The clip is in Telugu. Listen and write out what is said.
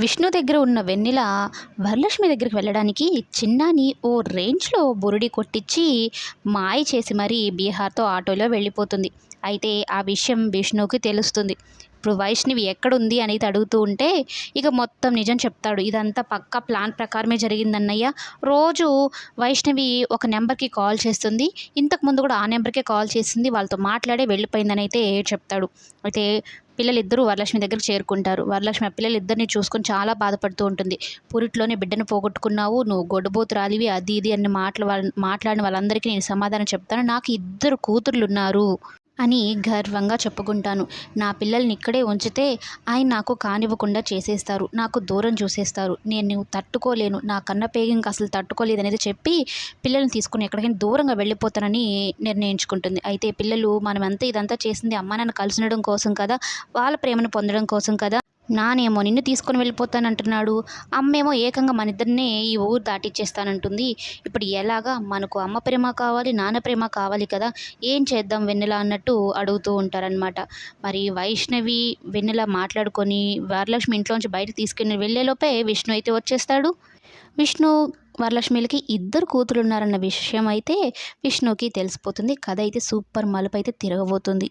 విష్ణు దగ్గర ఉన్న వెన్నెల వరలక్ష్మి దగ్గరికి వెళ్ళడానికి చిన్నాని ఓ రేంజ్లో బురుడి కొట్టించి మాయ చేసి మరీ బీహార్తో ఆటోలో వెళ్ళిపోతుంది. అయితే ఆ విషయం విష్ణుకి తెలుస్తుంది. ఇప్పుడు వైష్ణవి ఎక్కడుంది అనేది అడుగుతూ ఉంటే ఇక మొత్తం నిజం చెప్తాడు. ఇదంతా పక్క ప్లాన్ ప్రకారమే జరిగిందన్నయ్య. రోజు వైష్ణవి ఒక నెంబర్కి కాల్ చేస్తుంది. ఇంతకు ముందు కూడా ఆ నెంబర్కే కాల్ చేసింది. వాళ్ళతో మాట్లాడే వెళ్ళిపోయిందని అయితే చెప్తాడు. అయితే పిల్లలిద్దరూ వరలక్ష్మి దగ్గరికి చేరుకుంటారు. వరలక్ష్మి ఆ పిల్లలిద్దరిని చూసుకొని చాలా బాధపడుతూ ఉంటుంది. పురిట్లోనే బిడ్డను పోగొట్టుకున్నావు నువ్వు గొడ్డుబోతురాలివి అది ఇది అన్ని మాటలు వాళ్ళ మాట్లాడిన వాళ్ళందరికీ నేను సమాధానం చెప్తాను. నాకు ఇద్దరు కూతుర్లు ఉన్నారు అని గర్వంగా చెప్పుకుంటాను. నా పిల్లల్ని ఇక్కడే ఉంచితే ఆయన నాకు కానివ్వకుండా చేసేస్తారు. నాకు దూరం చూసేస్తారు. నేను తట్టుకోలేను. నా కన్న పేగింకి అసలు తట్టుకోలేదు అనేది చెప్పి పిల్లల్ని తీసుకుని ఎక్కడికైనా దూరంగా వెళ్ళిపోతానని నిర్ణయించుకుంటుంది. అయితే పిల్లలు మనమంతా ఇదంతా చేసింది అమ్మ నాన్న కలిసి ఉండడం కోసం కదా? వాళ్ళ ప్రేమను పొందడం కోసం కదా? నానేమో నిన్ను తీసుకొని వెళ్ళిపోతానంటున్నాడు. అమ్మేమో ఏకంగా మన ఇద్దరినే ఈ ఊరు దాటిచ్చేస్తానంటుంది. ఇప్పుడు ఎలాగా? మనకు అమ్మ ప్రేమ కావాలి నాన్న ప్రేమ కావాలి కదా? ఏం చేద్దాం వెన్నెల అన్నట్టు అడుగుతూ ఉంటారనమాట మరి వైష్ణవి వెన్నెల మాట్లాడుకొని వరలక్ష్మి ఇంట్లోంచి బయట తీసుకుని వెళ్ళేలోపే విష్ణు అయితే వచ్చేస్తాడు. విష్ణు వరలక్ష్మిలకి ఇద్దరు కూతురు ఉన్నారన్న విషయం అయితే విష్ణుకి తెలిసిపోతుంది. కథ అయితే సూపర్ మలుపు అయితే తిరగబోతుంది.